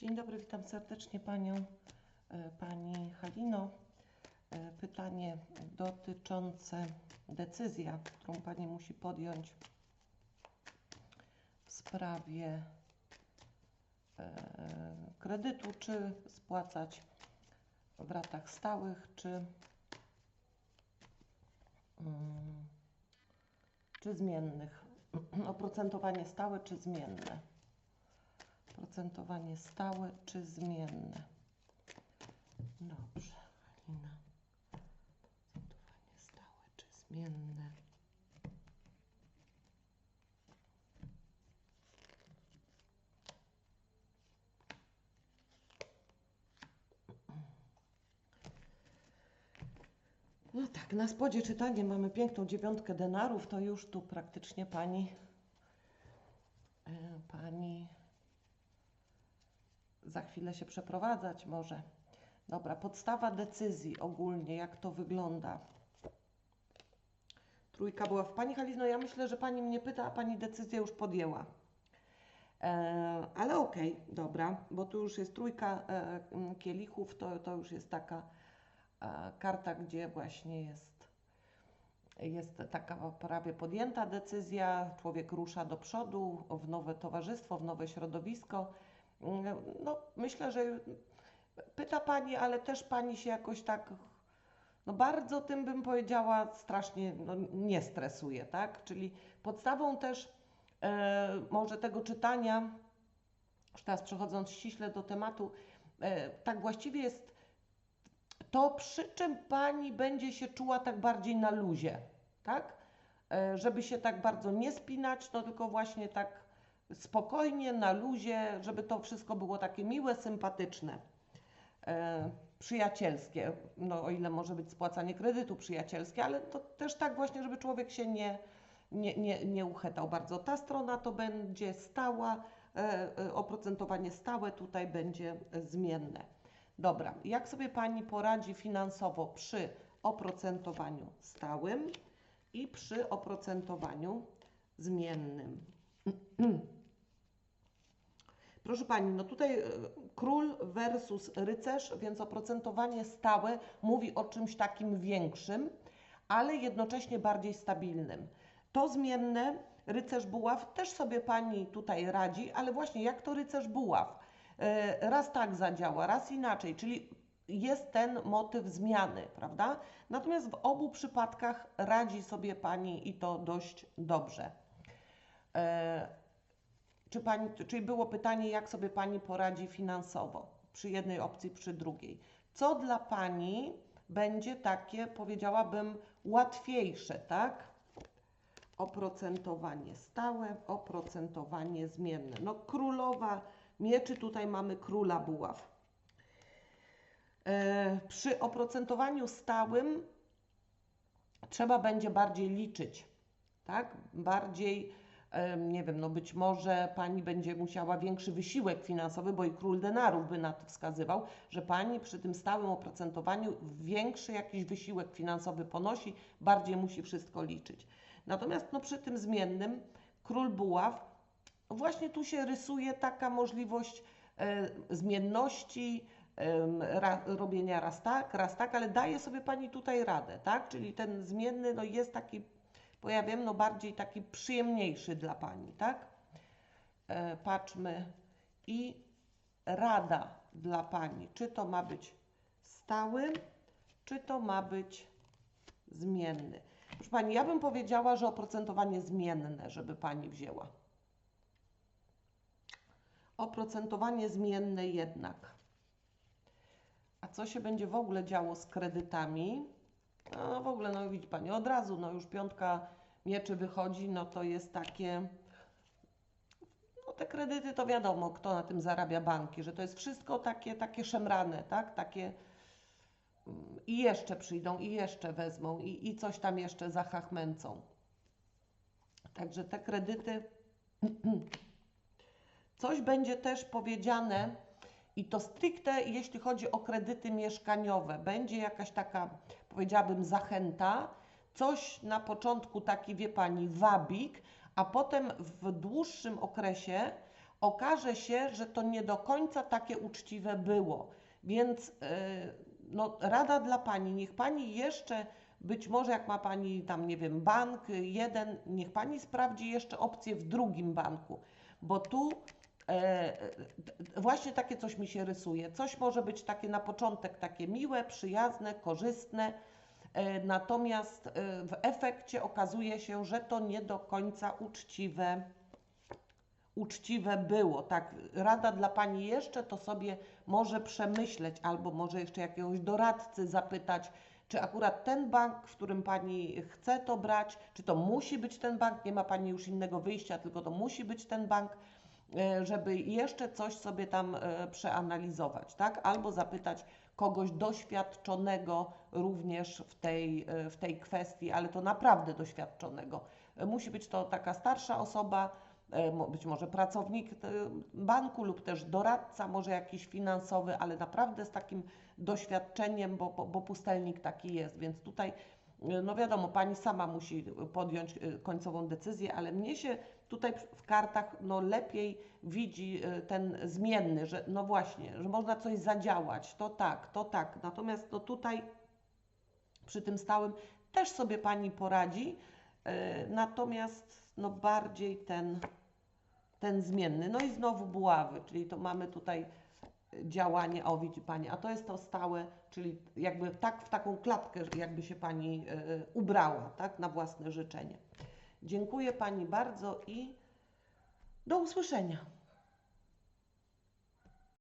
Dzień dobry, witam serdecznie Panią, e, Pani Halino. E, Pytanie dotyczące decyzji, którą Pani musi podjąć w sprawie e, kredytu, czy spłacać w ratach stałych, czy, mm, czy zmiennych. Oprocentowanie stałe czy zmienne. Procentowanie stałe czy zmienne? Dobrze, Halina. Procentowanie stałe czy zmienne? No tak, na spodzie czytanie mamy piękną dziewiątkę denarów, to już tu praktycznie pani, e, pani za chwilę się przeprowadzać może. Dobra, podstawa decyzji ogólnie, jak to wygląda. Trójka była w Pani Halino, ja myślę, że Pani mnie pyta, a Pani decyzję już podjęła. E, ale okej, dobra, bo tu już jest trójka e, kielichów, to, to już jest taka e, karta, gdzie właśnie jest, jest taka prawie podjęta decyzja, człowiek rusza do przodu w nowe towarzystwo, w nowe środowisko. No, myślę, że pyta Pani, ale też Pani się jakoś tak, no bardzo tym bym powiedziała, strasznie no, nie stresuje, tak? Czyli podstawą też e, może tego czytania, już teraz przechodząc ściśle do tematu, e, tak właściwie jest to, przy czym Pani będzie się czuła tak bardziej na luzie, tak? E, żeby się tak bardzo nie spinać, no tylko właśnie tak spokojnie, na luzie, żeby to wszystko było takie miłe, sympatyczne, e, przyjacielskie. No, o ile może być spłacanie kredytu przyjacielskie, ale to też tak właśnie, żeby człowiek się nie, nie, nie, nie uchetał bardzo. Ta strona to będzie stała, e, e, oprocentowanie stałe, tutaj będzie zmienne. Dobra, jak sobie Pani poradzi finansowo przy oprocentowaniu stałym i przy oprocentowaniu zmiennym? Proszę Pani, no tutaj e, król versus rycerz, więc oprocentowanie stałe mówi o czymś takim większym, ale jednocześnie bardziej stabilnym. To zmienne, rycerz buław, też sobie Pani tutaj radzi, ale właśnie jak to rycerz buław? E, Raz tak zadziała, raz inaczej, czyli jest ten motyw zmiany, prawda? Natomiast w obu przypadkach radzi sobie Pani i to dość dobrze. Czy pani, czyli było pytanie, jak sobie Pani poradzi finansowo przy jednej opcji, przy drugiej. Co dla Pani będzie takie, powiedziałabym, łatwiejsze, tak? Oprocentowanie stałe, oprocentowanie zmienne. No królowa mieczy, tutaj mamy króla buław. E, przy oprocentowaniu stałym trzeba będzie bardziej liczyć, tak? Bardziej nie wiem, no być może pani będzie musiała większy wysiłek finansowy, bo i król denarów by na to wskazywał, że pani przy tym stałym oprocentowaniu większy jakiś wysiłek finansowy ponosi, bardziej musi wszystko liczyć. Natomiast no, przy tym zmiennym król buław, właśnie tu się rysuje taka możliwość e, zmienności, em, ra, robienia raz tak, raz tak, ale daje sobie pani tutaj radę, tak? Czyli ten zmienny no, jest taki bo ja wiem, no bardziej taki przyjemniejszy dla Pani, tak? E, patrzmy i rada dla Pani, czy to ma być stały, czy to ma być zmienny. Proszę Pani, ja bym powiedziała, że oprocentowanie zmienne, żeby Pani wzięła. Oprocentowanie zmienne jednak. A co się będzie w ogóle działo z kredytami? No w ogóle, no widzi Pani, od razu, no już piątka mieczy wychodzi, no to jest takie, no te kredyty to wiadomo, kto na tym zarabia banki, że to jest wszystko takie, takie szemrane, tak, takie mm, i jeszcze przyjdą, i jeszcze wezmą, i, i coś tam jeszcze zachachmęcą. Także te kredyty, coś będzie też powiedziane, i to stricte, jeśli chodzi o kredyty mieszkaniowe, będzie jakaś taka, powiedziałabym, zachęta, coś na początku taki, wie Pani, wabik, a potem w dłuższym okresie okaże się, że to nie do końca takie uczciwe było. Więc e, no, rada dla Pani, niech Pani jeszcze, być może jak ma Pani tam, nie wiem, bank jeden, niech Pani sprawdzi jeszcze opcję w drugim banku, bo tu właśnie takie coś mi się rysuje. Coś może być takie na początek takie miłe, przyjazne, korzystne, e, natomiast e, w efekcie okazuje się, że to nie do końca uczciwe uczciwe było. Tak, rada dla Pani jeszcze to sobie może przemyśleć, albo może jeszcze jakiegoś doradcy zapytać, czy akurat ten bank, w którym Pani chce to brać, czy to musi być ten bank, nie ma Pani już innego wyjścia, tylko to musi być ten bank, e, żeby jeszcze coś sobie tam e, przeanalizować, tak? Albo zapytać kogoś doświadczonego również w tej, e, w tej kwestii, ale to naprawdę doświadczonego. E, Musi być to taka starsza osoba, e, być może pracownik e, banku lub też doradca, może jakiś finansowy, ale naprawdę z takim doświadczeniem, bo, bo, bo pustelnik taki jest, więc tutaj, e, no wiadomo, pani sama musi podjąć e, końcową decyzję, ale mnie się tutaj w kartach no, lepiej widzi e, ten zmienny, że no właśnie, że można coś zadziałać, to tak, to tak, natomiast no tutaj przy tym stałym też sobie pani poradzi, e, natomiast no bardziej ten, ten zmienny. No i znowu buławy, czyli to mamy tutaj działanie, o widzi Pani, a to jest to stałe, czyli jakby tak w taką klatkę, jakby się Pani e, ubrała, tak, na własne życzenie. Dziękuję Pani bardzo i do usłyszenia.